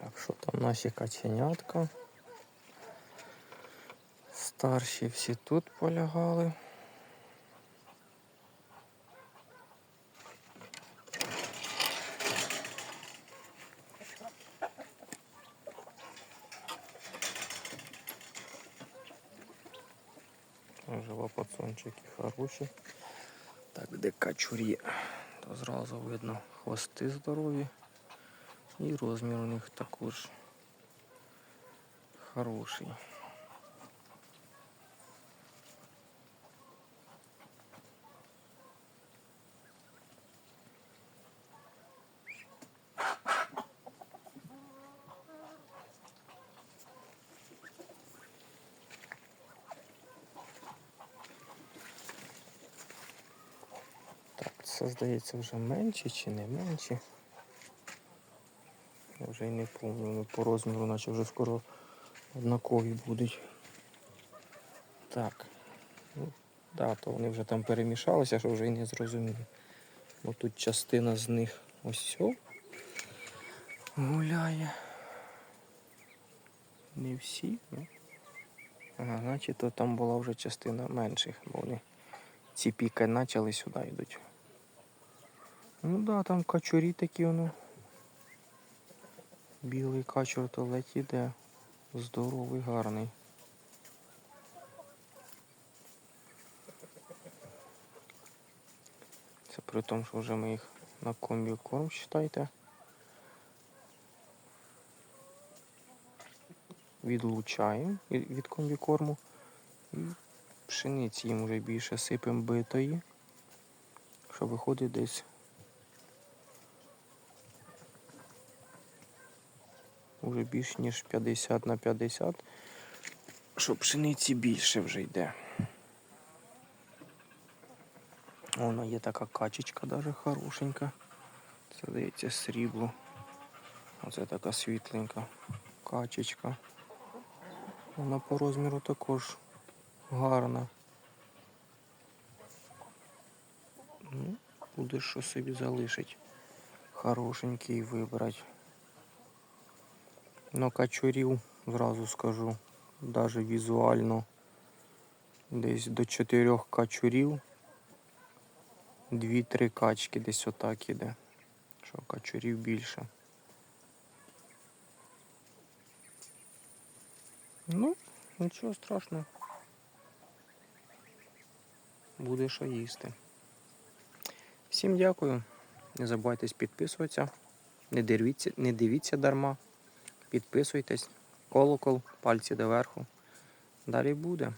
Так, що там наші каченятка? Старші всі тут полягали. Вже лопацончики хороші. Так, де качурі, то зразу видно хвости здорові. І розмір у них також хороший. Це здається вже менші чи не менші. Вже й не пам'ятаю, по розміру, наче вже скоро однакові будуть. Так. Ну, да, то вони вже там перемішалися, що вже й не зрозуміло. Бо тут частина з них ось сьо гуляє. Не всі. Ну. Ага, значить то там була вже частина менших, бо вони ці піки почали сюди йдуть. Ну да, там качурі такі воно. Білий качур то ледь іде. Здоровий, гарний. Це при тому, що вже ми їх на комбі корм считайте. Відлучаємо від від комбікорму. І пшениці їм вже більше сипемо битої. Що виходить десь вже більш ніж 50 на 50, що пшениці більше вже йде. Вона є така качечка даже хорошенька. Це здається срібло. Оце така світленька качечка. Вона по розміру також гарна. Ну, буде що собі залишить. Хорошенький вибрати. Но качурів, зразу скажу, навіть візуально десь до чотирьох качурів, дві-три качки десь отак іде. Що качурів більше. Ну, нічого страшного. Буде що їсти. Всім дякую. Не забувайте підписуватися. Не дивіться, не дивіться дарма. Підписуйтесь, колокол, пальці доверху. Далі буде.